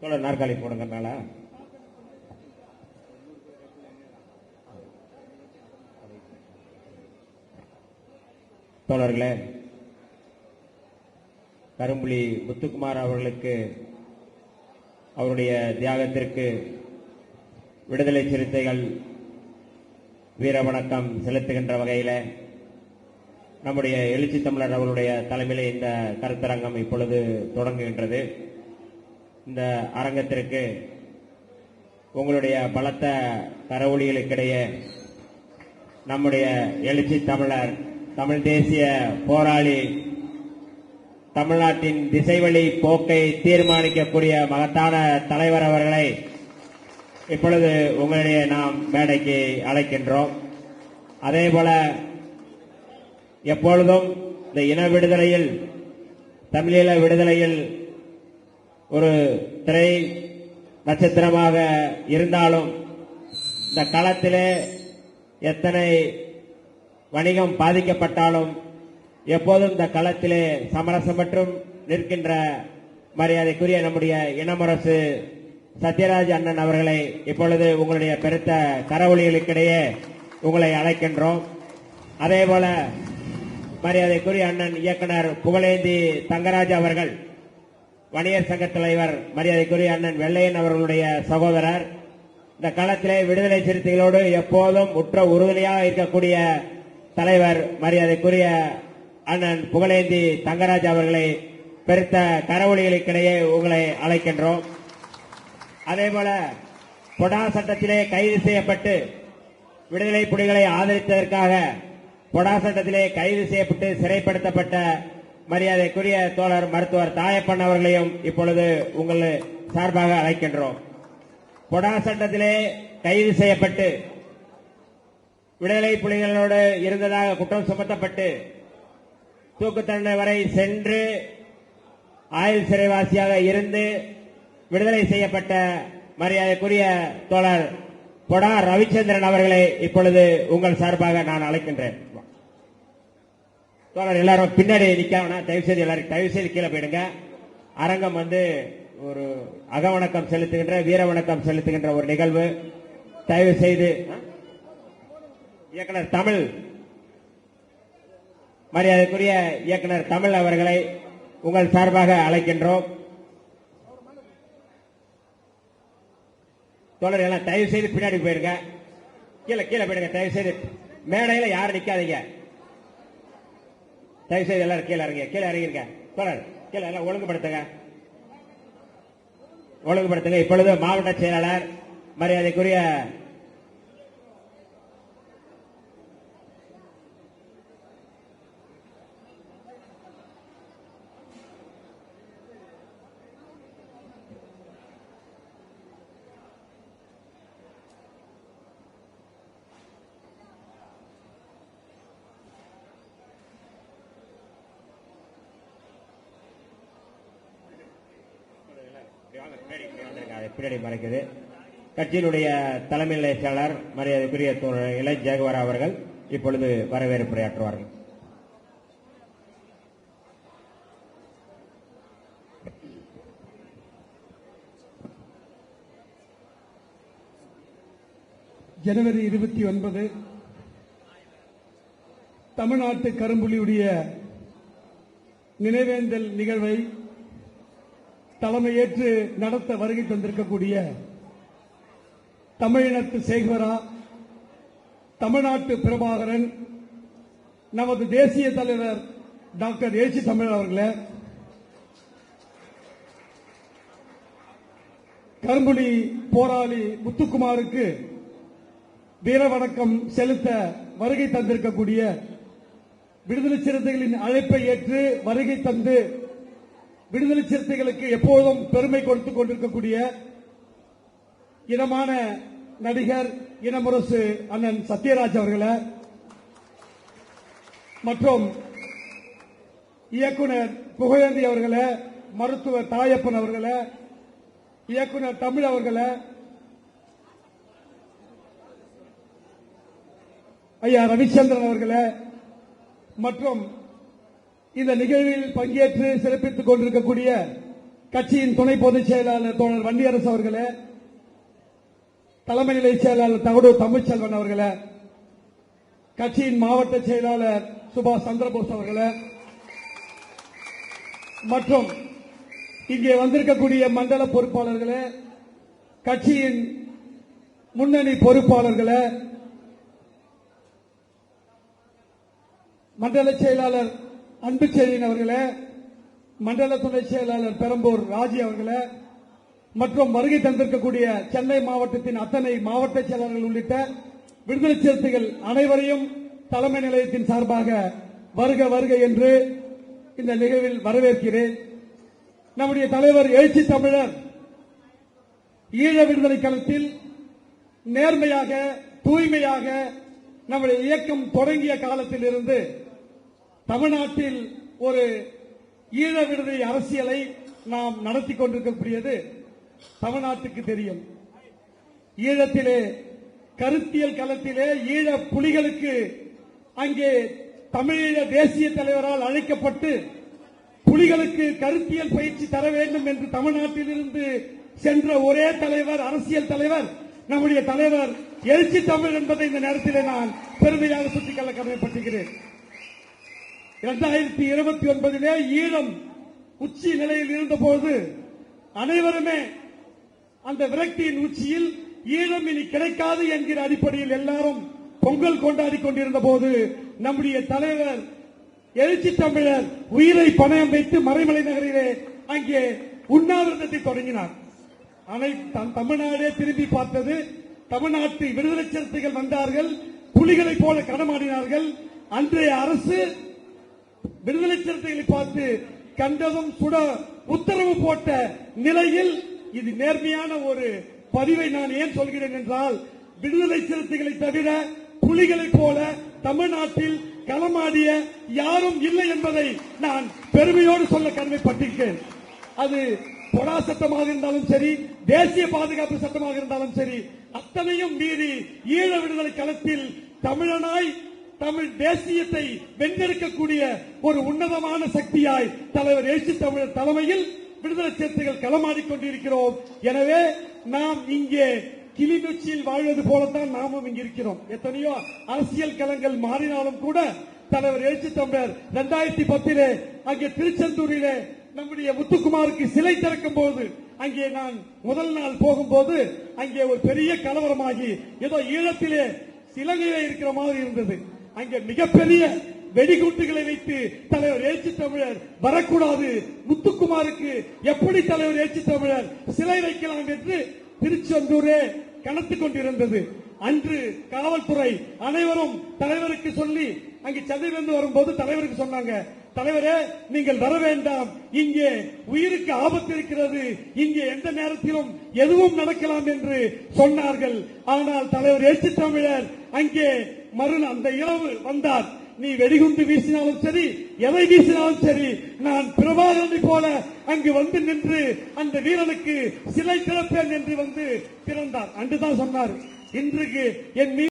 தோழர் நாற்காலி போடுங்கனால தோழர்களே கரும்புலி முத்துக்குமார் அவர்களுக்கு அவருடைய தியாகத்திற்கு விடுதலை சிறுத்தைகள் வீர வணக்கம் செலுத்துகின்ற வகையில் நம்முடைய எழுச்சி தமிழர் அவருடைய தலைமையிலே இந்த கருத்தரங்கம் இப்பொழுது தொடங்குகின்றது. இந்த அரங்கத்திற்கு உங்களுடைய பலத்த கரவொலிகளுக்கிடையே நம்முடைய எழுச்சி தமிழர் தமிழ் தேசிய போராளி தமிழ்நாட்டின் திசைவழி போக்கை தீர்மானிக்கக்கூடிய மகத்தான தலைவர் அவர்களை இப்பொழுது உங்களிடையே நாம் மேடைக்கு அழைக்கின்றோம். அதேபோல எப்பொழுதும் இந்த இன விடுதலையில் தமிழீழ விடுதலையில் ஒரு திரை நட்சத்திரமாக இருந்தாலும் இந்த களத்திலே எத்தனை வணிகம் பாதிக்கப்பட்டாலும் எப்போதும் இந்த களத்திலே சமரசமற்றும் நிற்கின்ற மரியாதைக்குரிய நம்முடைய இனமரசு சத்யராஜ் அண்ணன் அவர்களை இப்பொழுது உங்களுடைய பெருத்த கரவொலிகளுக்கிடையே உங்களை அழைக்கின்றோம். அதேபோல மரியாதைக்குரிய அண்ணன் இயக்குனர் புகழேந்தி தங்கராஜ் அவர்கள் வணிகர் சங்க தலைவர் மரியாதைக்குரிய அண்ணன் வெள்ளையன் அவர்களுடைய சகோதரர் இந்த களத்திலே விடுதலை சிறுத்தைகளோடு எப்போதும் உற்ற உறுதுணையாக இருக்கக்கூடிய தலைவர் மரியாதைக்குரிய அண்ணன் புகழேந்தி தங்கராஜ் அவர்களை பெருத்த கரவொலிகளுக்கிடையே உங்களை அழைக்கின்றோம். அதேபோல பொடா சட்டத்திலே கைது செய்யப்பட்டு விடுதலை புலிகளை ஆதரித்ததற்காக பொடா சட்டத்திலே கைது செய்யப்பட்டு சிறைப்படுத்தப்பட்ட மரியாதைக்குரிய தோழர் மருத்துவர் தாயப்பன் அவர்களையும் இப்பொழுது உங்கள் சார்பாக அழைக்கின்றோம். கொடா சட்டத்திலே கைது செய்யப்பட்டு விடுதலை புலிகளோடு இருந்ததாக குற்றம் சுமத்தப்பட்டு தூக்கு தண்டனை வரை சென்று ஆயுள் சிறைவாசியாக இருந்து விடுதலை செய்யப்பட்ட மரியாதைக்குரிய தோழர் பொடா ரவிச்சந்திரன் அவர்களை இப்பொழுது உங்கள் சார்பாக நான் அழைக்கின்றேன். தோழர் எல்லாரும் பின்னாடி நிக்காமனா தயவு செய்து எல்லாரும் தயவு செய்து கீழே போயிடுங்க. அரங்கம் வந்து ஒரு அகவணக்கம் செலுத்துகின்ற வீர வணக்கம் செலுத்துகின்ற ஒரு நிகழ்வு. தயவு செய்து இயக்குனர் தமிழ் மரியாதைக்குரிய இயக்குனர் தமிழ் அவர்களை உங்கள் சார்பாக அழைக்கின்றோம். தோழர் எல்லாம் தயவு செய்து பின்னாடி போயிருங்க. கீழே கீழே போயிடுங்க தயவு செய்து. மேடையில யாரும் நிக்காதீங்க. தயவு செய்து எல்லாரும் கீழே இறங்க கீழே இறங்கிருங்க. தோழர் கீழே எல்லாம் ஒழுங்குபடுத்துங்க. ஒழுங்குபடுத்துங்க. இப்பொழுது மாவட்ட செயலாளர் மரியாதைக்குரிய பின்னணி மறைக்குது. கட்சியினுடைய தலைமை நிலைய செயலாளர் மரியாதைக்குரிய தோழர் ஜெகவரா அவர்கள் இப்பொழுது வரவேற்புரையாற்றுவார்கள் ஜனவரி இருபத்தி ஒன்பது தமிழ்நாட்டு கரும்புலியுடைய நினைவேந்தல் நிகழ்வை தலைமையேற்று நடத்த வருகை தந்திருக்கக்கூடிய தமிழினத்து சேகரா தமிழ்நாட்டு பிரபாகரன் நமது தேசிய தலைவர் டாக்டர் ஏசி தமிழ் அவர்களே கரும்புலி போராளி முத்துக்குமாருக்கு வீர வணக்கம் செலுத்த வருகை தந்திருக்கக்கூடிய விடுதலை சிறுத்தைகளின் அழைப்பை ஏற்று வருகை தந்து விடுதலை சிறுத்தைகளுக்கு எப்போதும் பெருமை கொடுத்துக் கொண்டிருக்கக்கூடிய இனமான நடிகர் இனமுரசு அண்ணன் சத்யராஜ் அவர்களை மற்றும் இயக்குனர் புகழேந்தி அவர்களை மருத்துவர் தாயப்பன் அவர்களை இயக்குனர் தமிழ் அவர்களை ஐயா ரவிச்சந்திரன் அவர்களை மற்றும் இந்த நிகழ்வில் பங்கேற்று சிறப்பித்துக் கொண்டிருக்கக்கூடிய கட்சியின் துணை பொதுச் செயலாளர் தோழர் வண்டியரசு அவர்களே தலைமை நிலை செயலாளர் தகடு தமிழ்ச்செல்வன் அவர்களே கட்சியின் மாவட்ட செயலாளர் சுபாஷ் சந்திரபோஸ் அவர்களே மற்றும் இங்கே வந்திருக்கக்கூடிய மண்டல பொறுப்பாளர்களே கட்சியின் முன்னணி பொறுப்பாளர்களே மண்டல செயலாளர் அன்பு செழியன் அவர்களே மண்டல துணை செயலாளர் பெரம்பூர் ராஜி அவர்களே மற்றும் வருகை தந்திருக்கக்கூடிய சென்னை மாவட்டத்தின் அத்தனை மாவட்ட செயலாளர்கள் உள்ளிட்ட விடுதலை சிறுத்தைகள் அனைவரையும் தலைமை நிலையத்தின் சார்பாக வருக வருக என்று இந்த நிகழ்வில் வரவேற்கிறேன். நம்முடைய தலைவர் எழுச்சி தமிழர் ஈழ விடுதலை களத்தில் நேர்மையாக தூய்மையாக நம்முடைய இயக்கம் தொடங்கிய காலத்தில் இருந்து தமிழ்நாட்டில் ஒரு ஈழ விடுதலை அரசியலை நாம் நடத்தி கொண்டிருக்கக்கூடியது தமிழ்நாட்டுக்கு தெரியும். ஈழத்திலே கருத்தியல் களத்திலே ஈழ புலிகளுக்கு அங்கே தமிழீழ தேசிய தலைவரால் அழைக்கப்பட்டு புலிகளுக்கு கருத்தியல் பயிற்சி தர வேண்டும் என்று தமிழ்நாட்டிலிருந்து சென்ற ஒரே தலைவர் அரசியல் தலைவர் நம்முடைய தலைவர் எழுச்சி தமிழ் என்பதை இந்த நேரத்தில் நான் பெருமையாக சுட்டிக்கொள்ள கடமைப்பட்டுகிறேன் இரண்டாயிரத்தி இருபத்தி ஒன்பதிலே ஈழம் உச்சி நிலையில் இருந்தபோது அனைவருமே அந்த விரக்தியின் உச்சியில் ஈழம் இனி கிடைக்காது என்கிற அடிப்படையில் எல்லாரும் பொங்கல் கொண்டாடி கொண்டிருந்த போது நம்முடைய தலைவர் எழுச்சி தமிழர் உயிரை பணயம் வைத்து மறைமலை நகரிலே அங்கே உண்ணாவிரதத்தை தொடங்கினார். அனைத்து தமிழ்நாடே திரும்பி பார்த்தது தமிழ்நாட்டு விடுதலை சிறுத்தைகள் வந்தார்கள் புலிகளைப் போல கடமாடினார்கள் அன்றைய அரசு விடுதலை சிறுத்தைகளை பார்த்து கண்டதும் சுட உத்தரவு போட்ட நிலையில் இது நேர்மையான ஒரு பதிவை நான் ஏன் சொல்கிறேன் என்றால் விடுதலை சிறுத்தைகளை தவிர புலிகளைப் போல தமிழ்நாட்டில் களமாடிய யாரும் இல்லை என்பதை நான் பெருமையோடு சொல்ல கடமைப்பட்டிருக்கேன். அது பொடா சட்டமாக இருந்தாலும் சரி தேசிய பாதுகாப்பு சட்டமாக இருந்தாலும் சரி அத்தனையும் மீறி ஈழ விடுதலை களத்தில் தமிழனாய் தமிழ் தேசியத்தை வென்றெடுக்கக்கூடிய ஒரு உன்னதமான சக்தியாய் தலைவர் எழுச்சி தமிழர் தலைமையில் விடுதலை சிறுத்தைகள் களமாடிக் கொண்டிருக்கிறோம் எனவே நாம் இங்கே கிளிநொச்சியில் வாழ்வது போலத்தான் நாமும் இங்கு இருக்கிறோம். எத்தனையோ அரசியல் களங்கள் மாறினாலும் கூட தலைவர் எழுச்சி தமிழர் இரண்டாயிரத்தி பத்திலே அங்கே திருச்செந்தூரிலே நம்முடைய முத்துக்குமாருக்கு சிலை திறக்கும் போது அங்கே நான் முதல் நாள் போகும்போது அங்கே ஒரு பெரிய கலவரமாகி ஏதோ ஈழத்திலே இலங்கையில இருக்கிற மாதிரி இருந்தது. அங்கே மிகப்பெரிய வெடிகுண்டுகளை வைத்து தலைவர் எழுச்சி தமிழர் வரக்கூடாது. முத்துக்குமாருக்கு எப்படி தலைவர் எழுச்சி தமிழர் சிலை வைக்கலாம் என்று திருச்செந்தூரே கணத்துக் கொண்டிருந்தது. அன்று காவல்துறை அனைவரும் தலைவருக்கு சொல்லி அங்கு சென்னையிலிருந்து வரும்போது தலைவருக்கு சொன்னாங்க தலைவரே நீங்கள் வர வேண்டாம். இங்கே உயிருக்கு ஆபத்து இருக்கிறது. இங்கே எந்த நேரத்திலும் எதுவும் நடக்கலாம் என்று சொன்னார்கள். ஆனால் தலைவர் எழுச்சி தமிழர் அங்கே மறுநாள் அந்த இரவு வந்தார் நீ வெடிகுண்டு வீசினாலும் சரி எதை வீசினாலும் சரி நான் பிரபாகரனை போல அங்கு வந்து நின்று அந்த வீரனுக்கு சிலை திறப்பேன் என்று வந்து பிறந்தார். அன்றுதான் சொன்னார் இன்றைக்கு என் மீது